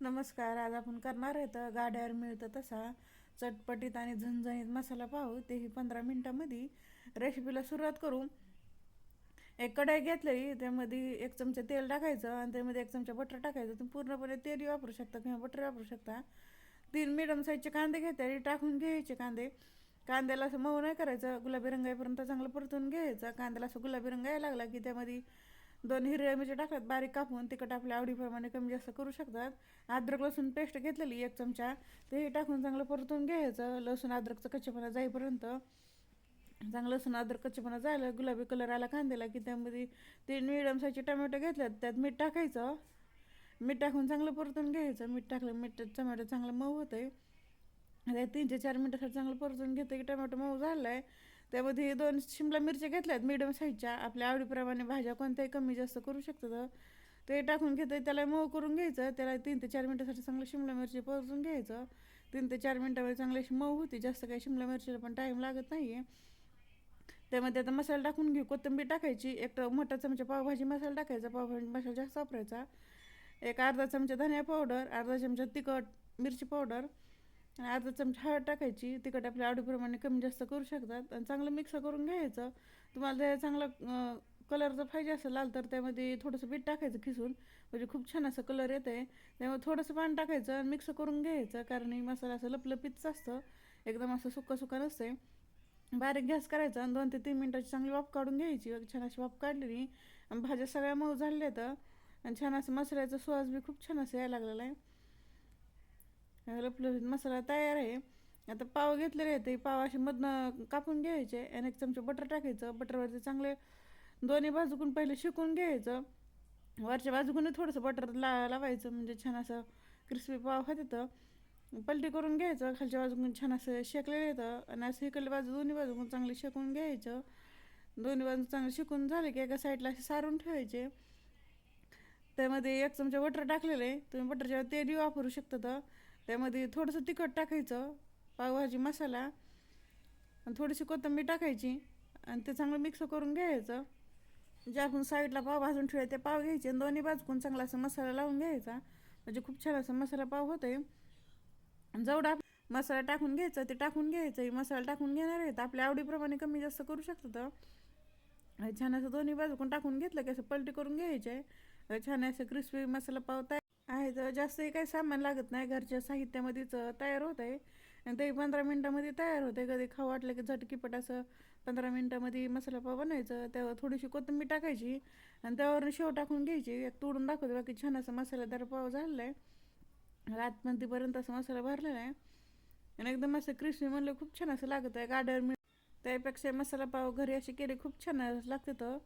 नमस्कार आज आपण करणार आहे तर गाड्यावर मिळतं तसा. चटपटीत आणि झणझणीत मसाला पाहू. तेही पंधरा मिनटामध्ये रेसिपीला सुरुवात करू. एक कढाई घेतली त्यामध्ये एक चमचा तेल टाकायचं आणि त्यामध्ये एक चमचा बटर टाकायचं. तुम्ही पूर्णपणे तेलही वापरू शकता किंवा बटर वापरू शकता. तीन मिडम साईजचे कांदे घेतले टाकून घ्यायचे कांदे. कांद्याला असं मऊ नाही करायचं. गुलाबी रंगापर्यंत चांगलं परतून घ्यायचं. कांद्याला असं गुलाबी रंग यायला लागला की त्यामध्ये दोन हिरव्या मिरच्या टाकतात बारीक कापून तिखट आपल्या आवडीप्रमाणे कमी जास्त करू शकतात. अद्रक लसूण पेस्ट घेतलेली एक चमचा तेही टाकून चांगलं परतून घ्यायचं. लसूण अद्रकचं कच्चेपणा जाईपर्यंत चांगलं लसूण अद्रक कच्चेपणा जायला गुलाबी कलर आला कांद्याला की त्यामध्ये तीन मिडियम साईजचे टमॅटो घेतल्यात त्यात मीठ टाकायचं. मीठ टाकून चांगलं परतून घ्यायचं. मीठ टाकलं मीठ टमॅटो चांगलं मऊ होतं म्हणजे तीन ते चार मिनटासाठी चांगलं परतून घेतं की टमॅटो मऊ झाला आहे त्यामध्ये दोन शिमला मिरच्या घेतल्यात मिडियम साईजच्या आपल्या आवडीप्रमाणे भाज्या कोणत्याही कमी जास्त करू शकतात. ते टाकून घेतं त्याला मऊ करून घ्यायचं. त्याला तीन ते चार मिनटासाठी चांगलं शिमला मिरची परतून घ्यायचं. तीन ते चार मिनटामध्ये चांगली अशी मऊ होती. जास्त काही शिमला मिरचीला पण टाईम लागत नाही आहे त्यामध्ये आता मसाला टाकून घेऊ. कोथिंबीर टाकायची. एक मोठा चमचा पावभाजी मसाला टाकायचा. पावभाजी मसाला जास्त वापरायचा. एक अर्धा चमचा धनिया पावडर अर्धा चमचा तिखट मिरची पावडर अर्धा चमचा हळद टाकायची तिखट आपल्या आवडीप्रमाणे कमी जास्त करू शकतात. आणि चांगलं मिक्स करून घ्यायचं. तुम्हाला ते चांगलं कलर जर पाहिजे असेल लाल तर त्यामध्ये थोडंसं बीट टाकायचं खिसून. म्हणजे खूप छान असं कलर येतं आहे त्यामुळे थोडंसं पाणी टाकायचं आणि मिक्स करून घ्यायचं. कारण हे मसाला असं लपलपीतच असतं. एकदम असं सुक्का सुका नसते बारीक गॅस करायचा आणि दोन ते तीन मिनटाची चांगली वाफ काढून घ्यायची. छान अशी वाफ काढली आणि भाज्या सगळ्या मऊ झालेल्या तर आणि छान असं मसाल्याचा सुवास बी खूप छान असं यायला लागलेला आहे. लपलपीत मसाला तयार आहे. आता पाव घेतलेले आहेत ते पाव असे मधनं कापून घ्यायचे आणि एक चमचे बटर टाकायचं. बटरवरती चांगले दोन्ही बाजूकून पहिले शिकून घ्यायचं. वरच्या बाजूकून थोडंसं बटर ला लावायचं म्हणजे छान असं क्रिस्पी पाव खात येतं पलटी करून घ्यायचं खालच्या बाजूकून छान असं शेकलेलं येतं आणि असं इकडल्या बाजू दोन्ही बाजूकून चांगले शेकून घ्यायचं. दोन्ही बाजू चांगलं शिकून झाले की एका साईडला असे सारून ठेवायचे. त्यामध्ये एक चमचा बटर टाकलेलं आहे. तुम्ही बटरच्या तेलही वापरू शकता तर. त्यामध्ये थोडंसं तिखट टाकायचं पावभाजी मसाला आणि थोडीशी कोथिंबीर टाकायची आणि ते चांगलं मिक्स करून घ्यायचं. जे आपण साईडला पाव भाजून ठेवले ते पाव घ्यायचे आणि दोन्ही बाजूकून चांगला असा मसाला लावून घ्यायचा. म्हणजे खूप छान असा मसाला पाव होतोय. जेवढा मसाला टाकून घ्यायचा ते टाकून घ्यायचं. मसाला टाकून घेणार तर आपल्या आवडीप्रमाणे कमी जास्त करू शकतात छान असं दोन्ही बाजूकून टाकून घेतलं की असं पलटी करून घ्यायचे. छान असं क्रिस्पी मसाला पाव तयार आहे तर जास्तही काही सामान लागत नाही. घरच्या साहित्यामध्येच तयार होत आहे. आणि ते पंधरा मिनटामध्ये तयार होते कधी खाऊ वाटलं की झटकीपट असं पंधरा मिनटामध्ये मसाला पाव बनायचं त्यावर थोडीशी कोथिंबीर टाकायची आणि त्यावर शेव टाकून घ्यायची. एक तोडून दाखवते. बाकी छान असं मसालेदार पाव झालेला आहे रातमंतीपर्यंत असं मसाला भरलेला आहे. आणि एकदम असं क्रिस्पी म्हणलं खूप छान असं लागत आहे गाडर मिळ त्यापेक्षा मसाला पाव घरी असे केले खूप छान लागते तर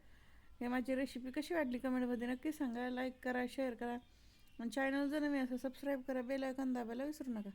हे माझी रेसिपी कशी वाटली कमेंटमध्ये नक्की सांगा. लाईक करा शेअर करा. आणि चॅनल जर मी असं सबस्क्राईब करा. बेल आयकॉन दाबायला विसरू नका.